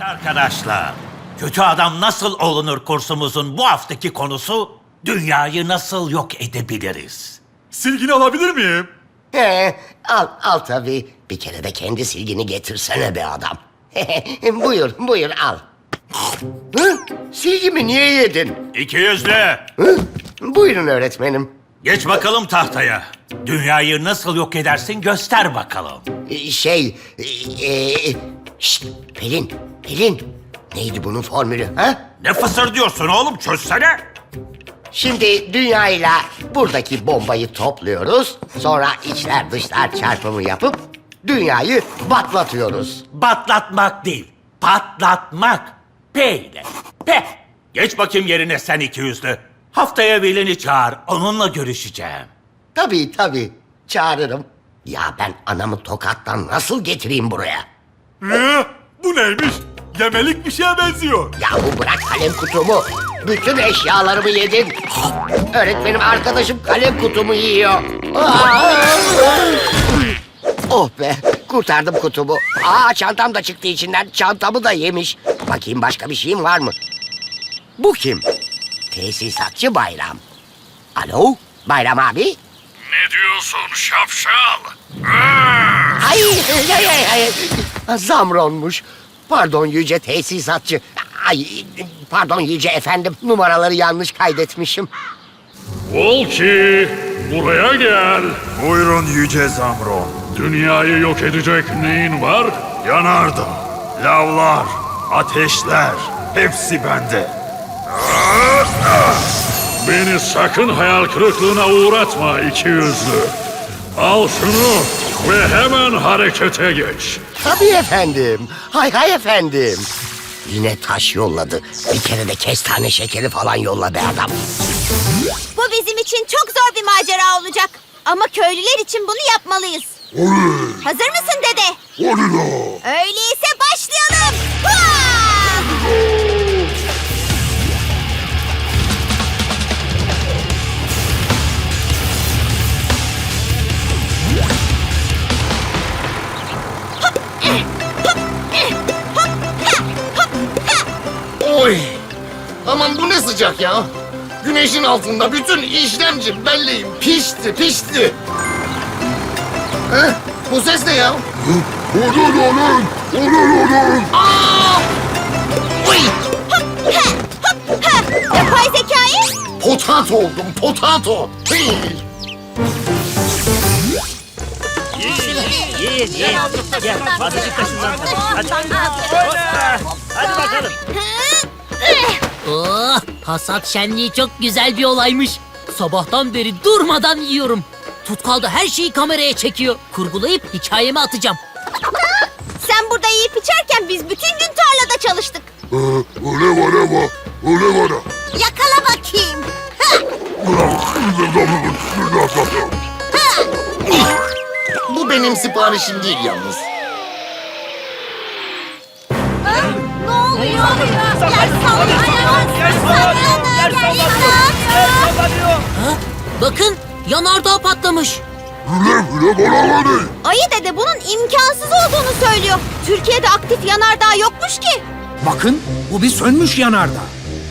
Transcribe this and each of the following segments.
Evet arkadaşlar. Kötü adam nasıl olunur kursumuzun bu haftaki konusu dünyayı nasıl yok edebiliriz? Silgini alabilir miyim? He, al, al tabii. Bir kere de kendi silgini getirsene be adam. buyur, buyur al. Hı? Silgimi niye yedin? İki yüzlü. Hı? Buyurun öğretmenim. Geç bakalım tahtaya. Dünyayı nasıl yok edersin göster bakalım. Şey, e, e, şşt, Pelin, Pelin. Neydi bunun formülü ha? Ne fısır diyorsun oğlum çözsene. Şimdi dünyayla buradaki bombayı topluyoruz. Sonra içler dışlar çarpımı yapıp dünyayı batlatıyoruz. Batlatmak değil, patlatmak. P ile. P. Geç bakayım yerine sen iki yüzlü. Haftaya velini çağır, onunla görüşeceğim. Tabii tabii, çağırırım. Ya ben anamı tokattan nasıl getireyim buraya? Ee, bu neymiş? Yemelik bir şeye benziyor. Yahu bırak kalem kutumu. Bütün eşyalarımı yedin. Öğretmenim arkadaşım kalem kutumu yiyor. oh be kurtardım kutumu. Aa çantam da çıktı içinden. Çantamı da yemiş. Bakayım başka bir şeyim var mı? Bu kim? Tesisatçı Bayram. Alo Bayram abi? Ne diyorsun şapşal? Ay, ay, ay, ay. Zamronmuş. Pardon yüce tesisatçı. Ay, pardon yüce efendim. Numaraları yanlış kaydetmişim. Volki buraya gel. Buyurun Yüce Zamron. Dünyayı yok edecek neyin var? Yanardağ, lavlar, ateşler hepsi bende. Beni sakın hayal kırıklığına uğratma iki yüzlü. Al şunu ve hemen harekete geç. Tabii efendim. Hay hay efendim. Yine taş yolladı. Bir kere de kestane şekeri falan yolla be adam. Bu bizim için çok zor bir macera olacak. Ama köylüler için bunu yapmalıyız. Hazır mısın dede? Öyleyse başlayalım. Sıcak ya? Güneşin altında bütün işlemci belleğim pişti pişti. Heh, bu ses ne ya? Olun olun! Aa! Oy! Yapay zekayı Potato oldum potato. Hii! Oh, hasat şenliği çok güzel bir olaymış. Sabahtan beri durmadan yiyorum. Tutkalda her şeyi kameraya çekiyor. Kurgulayıp hikayeme atacağım. sen burada yiyip içerken biz bütün gün tarlada çalıştık. Öyle var ama öyle var. Yakala bakayım. Bu benim siparişim değil yalnız. Oluyor? Yer sallanıyor. Yer sallanıyor. Yer sallanıyor. Bakın yanardağ patlamış. Ayı dede bunun imkansız olduğunu söylüyor. Türkiye'de aktif yanardağ yokmuş ki. Bakın bu bir sönmüş yanardağ.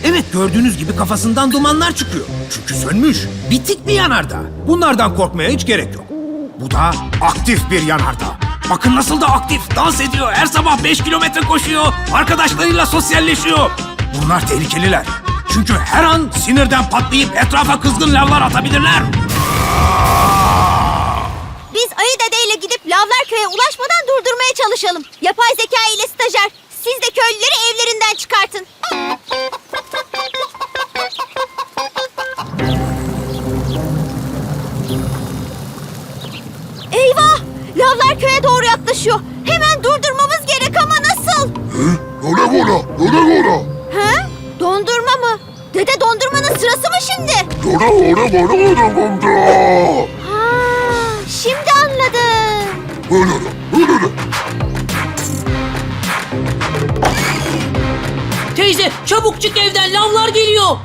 Evet gördüğünüz gibi kafasından dumanlar çıkıyor. Çünkü sönmüş. Bitik bir yanardağ. Bunlardan korkmaya hiç gerek yok. Bu da aktif bir yanardağ. Bakın nasıl da aktif. Dans ediyor. Her sabah 5 kilometre koşuyor. Arkadaşlarıyla sosyalleşiyor. Bunlar tehlikeliler. Çünkü her an sinirden patlayıp etrafa kızgın lavlar atabilirler. Biz Ayı dedeyle gidip Lavlarköy'e ulaşmadan durdurmaya çalışalım. Yapay zeka ile stajyer. Siz de köylüleri evlerinden çıkartın. Eyvah! Lavlarköy'e doğru yaklaşıyor. Hemen durdurmamız gerek ama nasıl? Ha? Dondurma mı? Dede dondurmanın sırası mı şimdi? Ha, şimdi anladım. Teyze çabuk çık evden lavlar geliyor.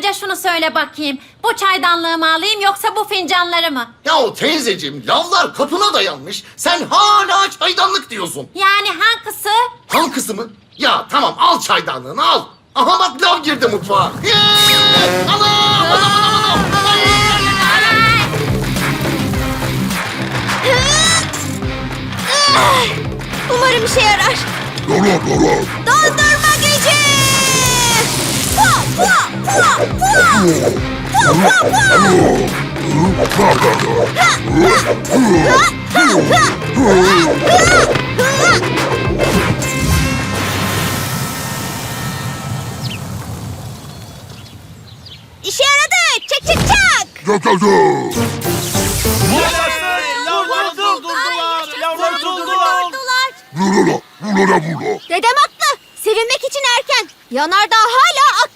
Önce şunu söyle bakayım. Bu çaydanlığı mı alayım yoksa bu fincanları mı? Yahu teyzeciğim lavlar kapına dayanmış. Sen hala çaydanlık diyorsun. Yani hangisi? Halkısı mı? Ya tamam al çaydanlığını al. Aha bak lav girdi mutfağa. Yeee! Anam! Anam! Anam! Anam! Umarım işe yarar. Dondurma gücü! Pua, İşe yaradı! Çek çek çak! Durdular. Dedem haklı. Sevinmek için erken. Yanardağ hala.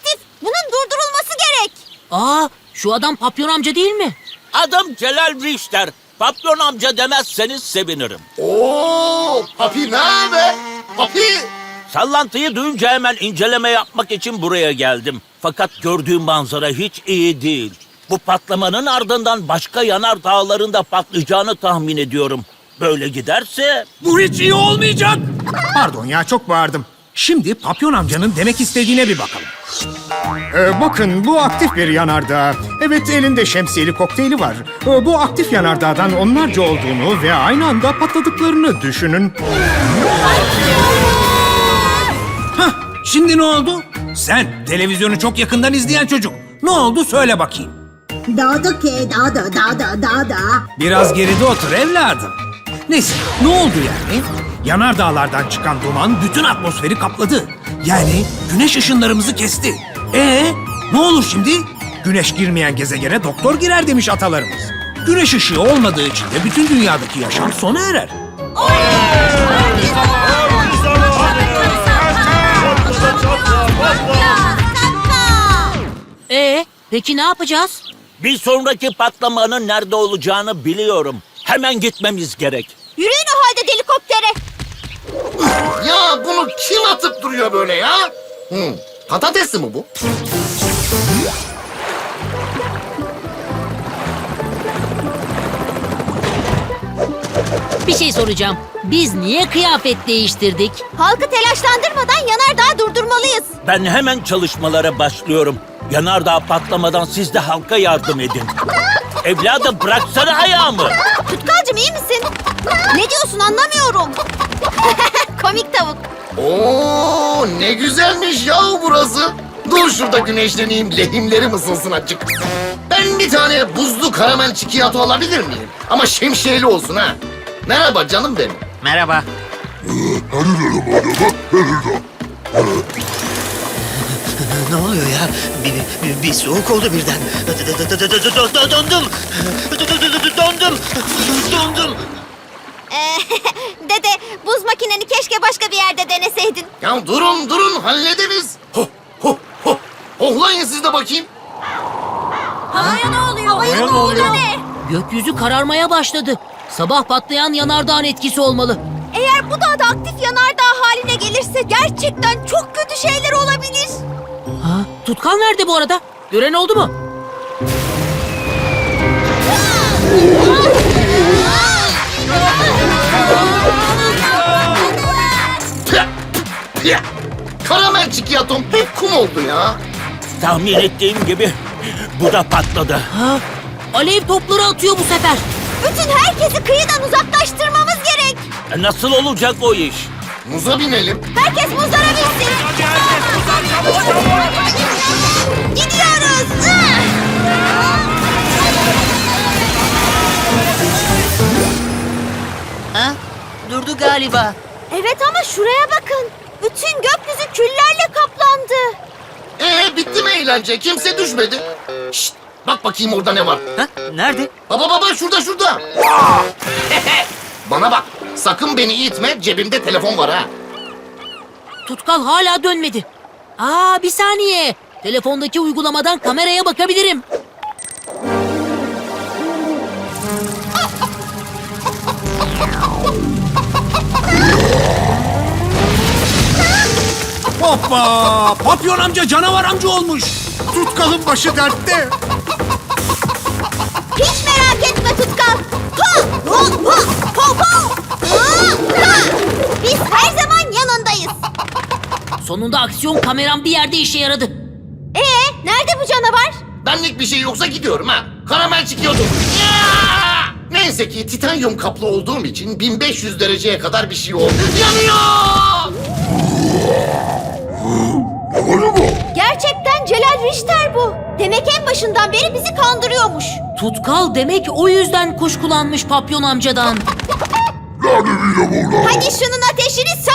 Bunun durdurulması gerek. Aa şu adam papyon amca değil mi? Adım Celal Richter. Papyon amca demezseniz sevinirim. Oo! Papi nerede? Papi! Sallantıyı duyunca hemen inceleme yapmak için buraya geldim. Fakat gördüğüm manzara hiç iyi değil. Bu patlamanın ardından başka yanar dağlarında patlayacağını tahmin ediyorum. Böyle giderse Bu hiç iyi olmayacak. Pardon ya çok bağırdım. Şimdi Papyon amcanın demek istediğine bir bakalım. Ee, bakın bu aktif bir yanardağ. Evet elinde şemsiyeli kokteyli var. Ee, bu aktif yanardağdan onlarca olduğunu ve aynı anda patladıklarını düşünün. Hah, şimdi ne oldu? Sen televizyonu çok yakından izleyen çocuk. Ne oldu söyle bakayım. Dağda ke dağda dağda dağda. Biraz geride otur evladım. Neyse ne oldu yani? Yanardağlardan çıkan duman bütün atmosferi kapladı. Yani güneş ışınlarımızı kesti. Ee, ne olur şimdi? Güneş girmeyen gezegene doktor girer demiş atalarımız. Güneş ışığı olmadığı için de bütün dünyadaki yaşam sona erer. Ee peki ne yapacağız? bir sonraki patlamanın nerede olacağını biliyorum. Hemen gitmemiz gerek. Yürüyün o halde helikoptere. Ya bunu kim atıp duruyor böyle ya? Hı. Patatesli mi bu? Bir şey soracağım. Biz niye kıyafet değiştirdik? Halkı telaşlandırmadan yanardağı durdurmalıyız. Ben hemen çalışmalara başlıyorum. Yanardağ patlamadan siz de halka yardım edin. Evladım bıraksana ayağımı. Tutkalcım iyi misin? Ne diyorsun anlamıyorum. Komik tavuk. Oo ne güzelmiş ya burası. Dur şurada güneşleneyim lehimlerim ısınsın açık. Ben bir tane buzlu karamel çikolata alabilir miyim? Ama şemsiyeli olsun ha. Merhaba canım benim. Merhaba. Ne oluyor ya? Bir, bir, bir soğuk oldu birden. Dondum. Dondum. Dondum. Ee, dede buz makineni keşke başka bir yerde deneseydin. Ya durun durun hallederiz. Ho ho ho. Ohlayın siz de bakayım. Havaya ne oluyor? Havaya ne oluyor? Ne? Gökyüzü kararmaya başladı. Sabah patlayan yanardağın etkisi olmalı. Eğer bu dağda aktif yanardağ haline gelirse gerçekten çok kötü şeyler olabilir. Ha, Tutkal nerede bu arada? Gören oldu mu? Karamel çikolatam hep kum oldu ya. Tahmin ettiğim gibi bu da patladı. Ha, alev topları atıyor bu sefer. Bütün herkesi kıyıdan uzaklaştırmamız gerek. E, Nasıl olacak o iş? Muza binelim. Herkes muzlara binsin. Gidiyoruz. Ha? Durdu galiba. Evet ama şuraya bakın. Bütün gökyüzü küllerle kaplandı. Ee bitti mi eğlence? Kimse düşmedi. Şşt, bak bakayım orada ne var. Ha? Nerede? Baba baba şurada şurada. Bana bak. Sakın beni itme. Cebimde telefon var ha. Tutkal hala dönmedi. Aa bir saniye. Telefondaki uygulamadan kameraya bakabilirim. Hoppa! Papyon amca canavar amca olmuş. Tutkalın başı dertte. Hiç merak etme Tutkal. Ha, ho, ho, ho, ho. Ha, ha. Biz her zaman yanındayız. Sonunda aksiyon kameram bir yerde işe yaradı. Ee, nerede bu canavar? Benlik bir şey yoksa gidiyorum ha. Karamel çıkıyordum. Ya! Neyse ki titanyum kaplı olduğum için 1500 dereceye kadar bir şey oldu. Yanıyor! Gerçekten Celal Richter bu. Demek en başından beri bizi kandırıyormuş. Tutkal demek o yüzden kuşkulanmış papyon amcadan. Hadi şunun ateşini söndürelim.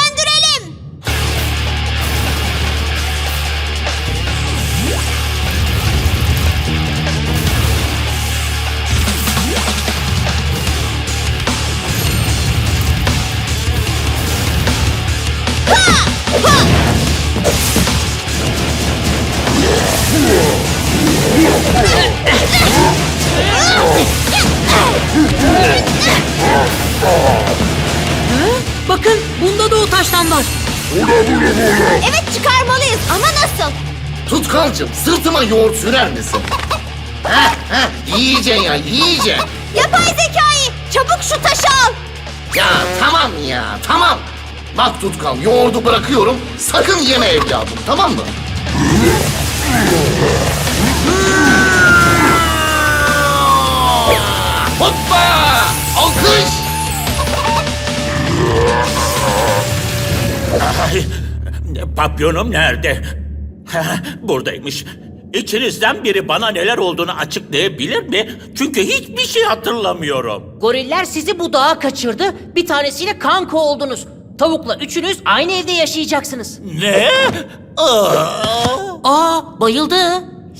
Evet çıkarmalıyız ama nasıl? Tutkalcım sırtıma yoğurt sürer misin? Heh heh yiyeceksin ya yiyeceksin. Yapay zekayı çabuk şu taşı al. Ya tamam ya tamam. Bak Tutkal yoğurdu bırakıyorum sakın yeme evladım tamam mı? Papyonum nerede? Buradaymış. İçinizden biri bana neler olduğunu açıklayabilir mi? Çünkü hiçbir şey hatırlamıyorum. Goriller sizi bu dağa kaçırdı. Bir tanesiyle kanka oldunuz. Tavukla üçünüz aynı evde yaşayacaksınız. Ne? Aa! Aa bayıldı.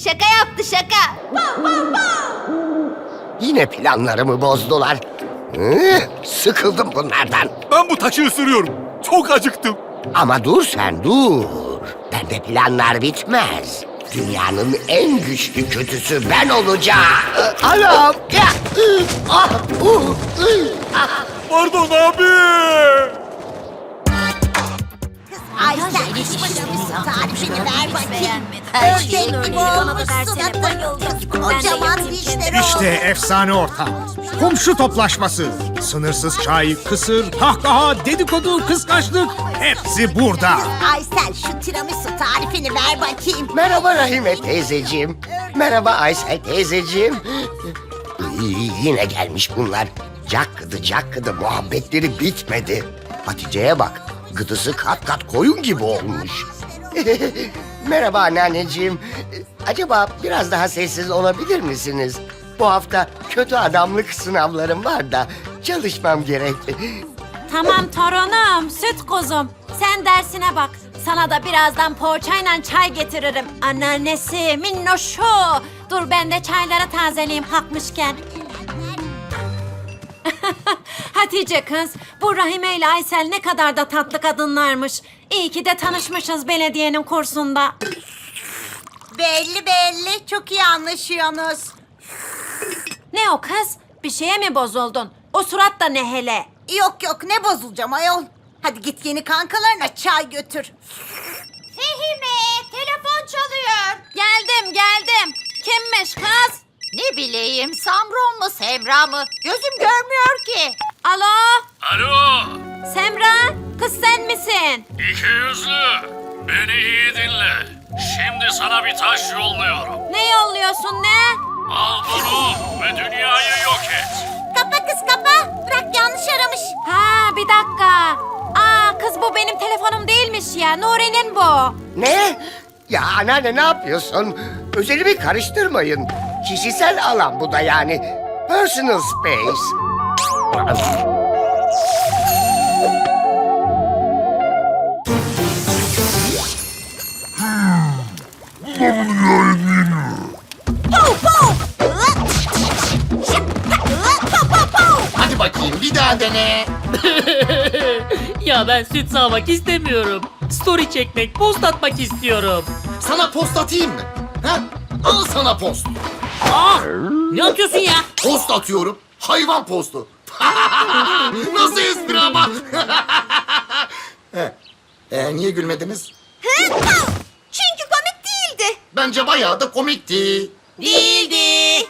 Şaka yaptı şaka. Yine planlarımı bozdular. Hı, sıkıldım bunlardan. Ben bu taşı ısırıyorum. Çok acıktım. Ama dur sen dur. Bende planlar bitmez. Dünyanın en güçlü kötüsü ben olacağım. Anam. Ah, uh, ah. Pardon abi. Ay sen dişini tarifini ver bakayım. Ördek gibi olmuşsun. Kocaman dişleri İşte efsane ortam. Komşu toplaşması. Sınırsız çay, kısır, kahkaha, dedikodu, kıskançlık. Hepsi burada. Ay sen şu tiramisu tarifini ver bakayım. Merhaba Rahime teyzeciğim. Merhaba Aysel teyzeciğim. İyi, yine gelmiş bunlar. Cakkıdı cakkıdı muhabbetleri bitmedi. Hatice'ye bak. Gıdısı kat kat koyun gibi olmuş. Merhaba anneanneciğim. Acaba biraz daha sessiz olabilir misiniz? Bu hafta kötü adamlık sınavlarım var da çalışmam gerek. Tamam torunum, süt kuzum. Sen dersine bak. Sana da birazdan poğaçayla çay getiririm. Anneannesi, minnoşu. Dur ben de çayları tazeleyeyim kalkmışken. Hatice kız, bu Rahime ile Aysel ne kadar da tatlı kadınlarmış. İyi ki de tanışmışız belediyenin kursunda. Belli belli çok iyi anlaşıyorsunuz. Ne o kız? Bir şeye mi bozuldun? O surat da ne hele? Yok yok ne bozulacağım ayol. Hadi git yeni kankalarına çay götür. Fehime telefon çalıyor. Geldim, geldim. Kimmiş kız? Ne bileyim Samron mu Semra mı? Gözüm görmüyor ki. Alo, Alo, Semra, kız sen misin? iki yüzlü. Beni iyi dinle. Şimdi sana bir taş yolluyorum. Ne yolluyorsun ne? Al bunu ve dünyayı yok et. Kapa kız kapa. Bırak yanlış aramış. Ha bir dakika. Aa kız bu benim telefonum değilmiş ya. Nuri'nin bu. Ne? Ya anneanne ne yapıyorsun? Özelimi karıştırmayın. Kişisel alan bu da yani. Personal space. Hadi bakayım bir daha dene. Ya ben süt sağmak istemiyorum. Story çekmek, post atmak istiyorum. Sana post atayım mı? Ha? Al sana post. Ah! Ne atıyorsun ya? Post atıyorum. Hayvan postu. Nasıl ama? ee, niye gülmediniz? Çünkü komik değildi. Bence bayağı da komikti. Değildi.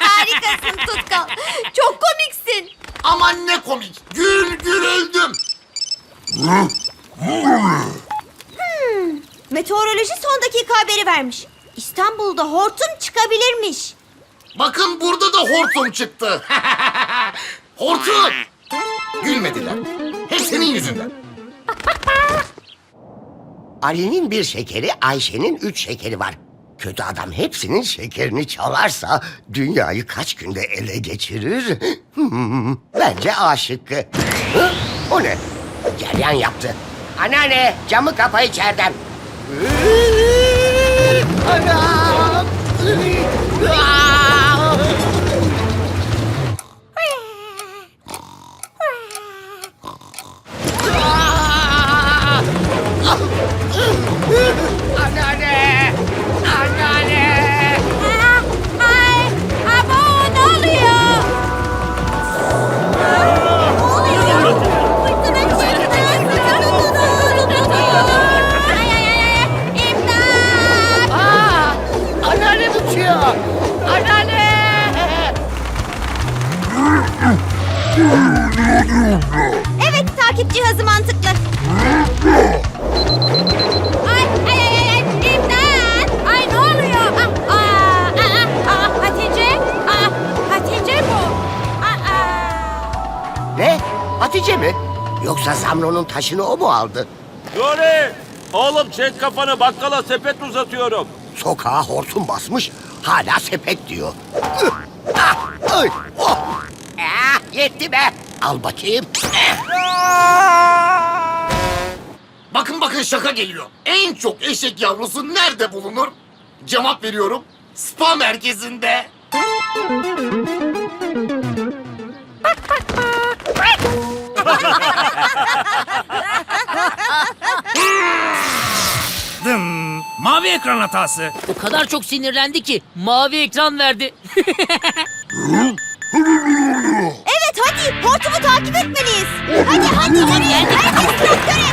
Harikasın Tutkal. Aman ne komik. Gül gül öldüm. Meteoroloji son dakika haberi vermiş. İstanbul'da hortum çıkabilirmiş. Bakın burada da hortum çıktı. hortum. Gülmediler. Hep senin yüzünden. Ali'nin bir şekeri, Ayşe'nin üç şekeri var. Kötü adam hepsinin şekerini çalarsa dünyayı kaç günde ele geçirir? Hmm, bence A şıkkı. Hı? O ne? Ceryan yaptı. Anneanne camı kapa içeriden. Anam! Taşını o mu aldı? Nuri! Oğlum çek kafanı bakkala sepet uzatıyorum. Sokağa hortum basmış, hala sepet diyor. Üh! Ah! Ay! Oh! Ah, yetti be! Al bakayım. Bakın bakın şaka geliyor. En çok eşek yavrusu nerede bulunur? Cevap veriyorum. Spa merkezinde. Dım. Mavi ekran hatası. O kadar çok sinirlendi ki mavi ekran verdi. Evet hadi hortumu takip etmeliyiz. Hadi hadi hadi. Herkes traktöre.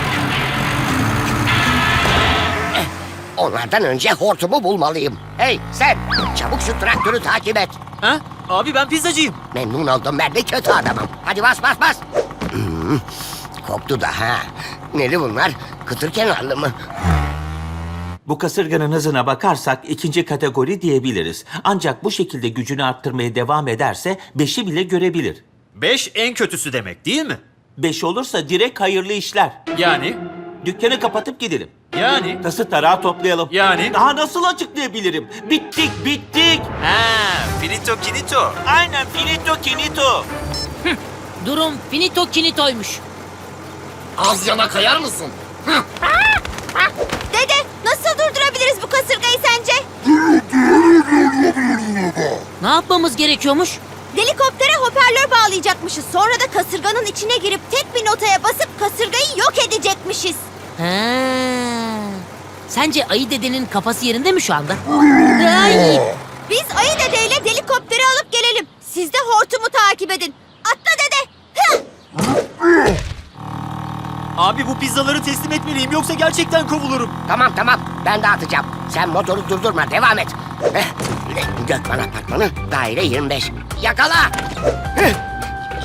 Onlardan önce hortumu bulmalıyım. Hey sen, çabuk şu traktörü takip et. Ha? Abi ben pizzacıyım. Memnun oldum ben de kötü adamım. Hadi bas bas bas. Hmm, koptu da ha. Neli bunlar? Kıtır kenarlı mı? Bu kasırganın hızına bakarsak ikinci kategori diyebiliriz. Ancak bu şekilde gücünü arttırmaya devam ederse beşi bile görebilir. Beş en kötüsü demek değil mi? Beş olursa direkt hayırlı işler. Yani? Dükkanı kapatıp gidelim. Yani? Tası tarağı toplayalım. Yani? Daha nasıl açıklayabilirim? Bittik bittik. Ha, finito kinito. Aynen finito kinito. Durum finito kinitoymuş. Az yana kayar mısın? Hıh. Dede nasıl durdurabiliriz bu kasırgayı sence? Ne yapmamız gerekiyormuş? Helikoptere hoparlör bağlayacakmışız. Sonra da kasırganın içine girip tek bir notaya basıp kasırgayı yok edecekmişiz. Ha. Sence ayı dedenin kafası yerinde mi şu anda? Ay. Biz ayı dedeyle helikopteri alıp gelelim. Siz de hortumu takip edin. Atla dede. Hıh! Abi bu pizzaları teslim etmeliyim yoksa gerçekten kovulurum. Tamam tamam ben dağıtacağım. Sen motoru durdurma devam et. Heh, Gökmen Apartmanı daire 25. Yakala. Heh,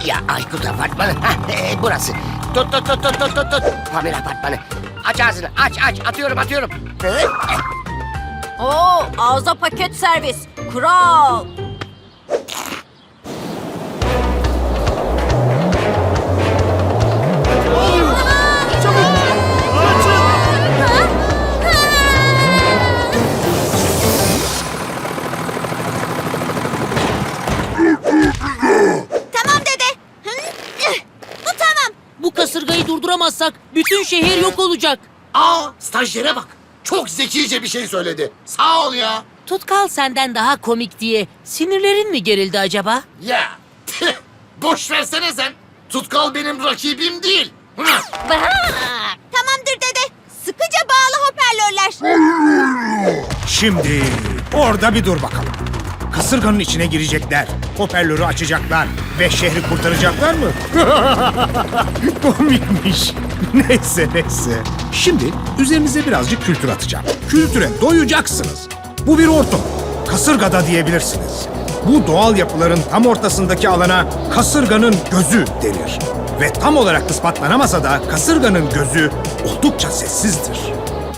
Ya Aykut Apartmanı. Heh, e, burası. Tut tut tut tut tut tut. tut. Pamir Apartmanı. Aç ağzını aç aç atıyorum atıyorum. Hı, eh, Oo, ağza paket servis. Kral. Durduramazsak bütün şehir yok olacak. Aa stajyere bak. Çok zekice bir şey söyledi. Sağ ol ya. Tutkal senden daha komik diye sinirlerin mi gerildi acaba? Ya. tüh, Boş versene sen. Tutkal benim rakibim değil. Hıh. Tamamdır dede. Sıkıca bağlı hoparlörler. Şimdi orada bir dur bakalım. Kasırganın içine girecekler, hoparlörü açacaklar ve şehri kurtaracaklar mı? Komikmiş. Neyse neyse. Şimdi üzerinize birazcık kültür atacağım. Kültüre doyacaksınız. Bu bir ortam. Kasırgada diyebilirsiniz. Bu doğal yapıların tam ortasındaki alana kasırganın gözü denir. Ve tam olarak ispatlanamasa da kasırganın gözü oldukça sessizdir.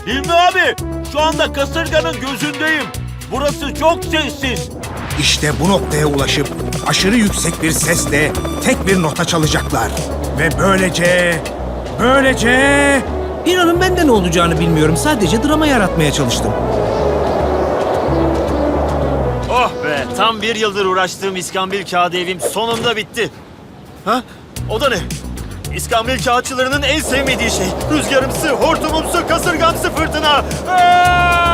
Hilmi abi, şu anda kasırganın gözündeyim. Burası çok sessiz. İşte bu noktaya ulaşıp aşırı yüksek bir sesle tek bir nota çalacaklar. Ve böylece, böylece... İnanın ben de ne olacağını bilmiyorum. Sadece drama yaratmaya çalıştım. Oh be tam bir yıldır uğraştığım iskambil kağıdı evim sonunda bitti. Ha? O da ne? İskambil kağıtçılarının en sevmediği şey. Rüzgarımsı, hortumumsu, kasırgamsı fırtına. Aa!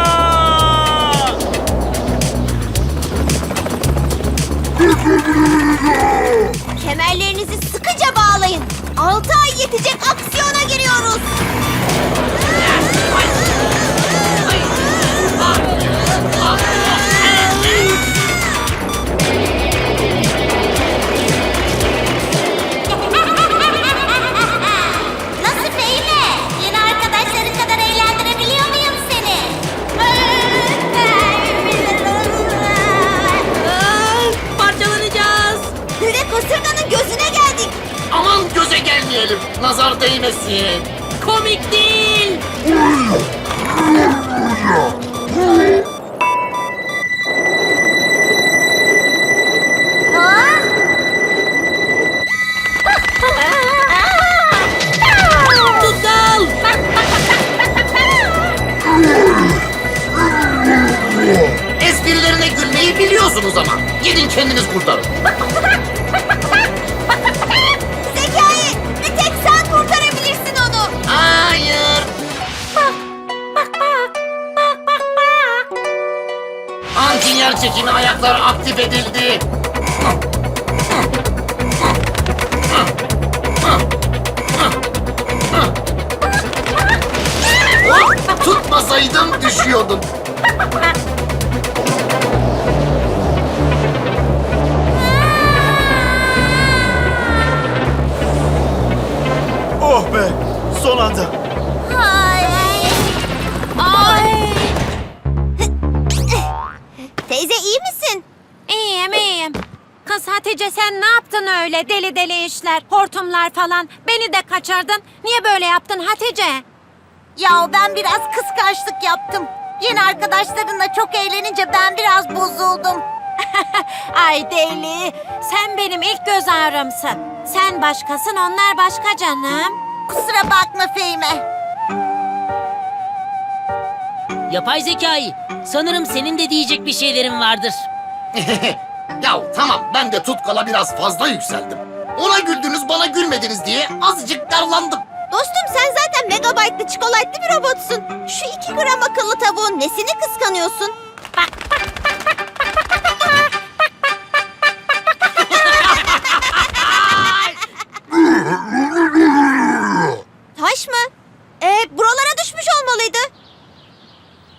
Kemerlerinizi sıkıca bağlayın. 6 ay yetecek aksiyona giriyoruz. Değmesin. Komik değil. Tutkal. Esprilerine gülmeyi biliyorsunuz ama. Gidin kendiniz kurtarın. Çekimi ayaklar aktif edildi. Tutmasaydım düşüyordum. Oh be son anda. Hatice sen ne yaptın öyle deli deli işler, hortumlar falan. Beni de kaçırdın. Niye böyle yaptın Hatice? Ya ben biraz kıskançlık yaptım. Yeni arkadaşlarınla çok eğlenince ben biraz bozuldum. Ay deli. Sen benim ilk göz ağrımsın. Sen başkasın onlar başka canım. Kusura bakma Fehime. Yapay zekayı. Sanırım senin de diyecek bir şeylerin vardır. Ya tamam ben de tutkala biraz fazla yükseldim. Ona güldünüz bana gülmediniz diye azıcık darlandım. Dostum sen zaten megabaytlı çikolatlı bir robotsun. Şu iki gram akıllı tavuğun nesini kıskanıyorsun? Taş mı? Ee, buralara düşmüş olmalıydı.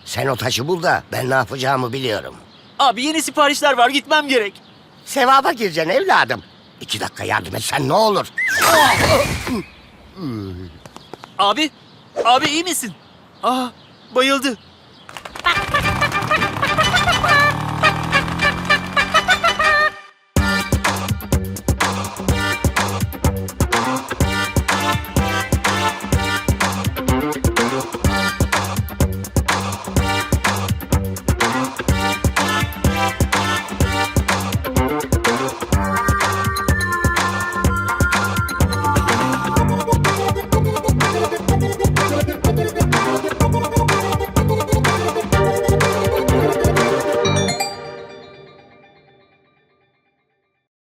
Sen o taşı bul da ben ne yapacağımı biliyorum. Abi yeni siparişler var gitmem gerek. Sevaba gireceksin evladım. İki dakika yardım etsen ne olur? Abi, abi iyi misin? Aa bayıldı.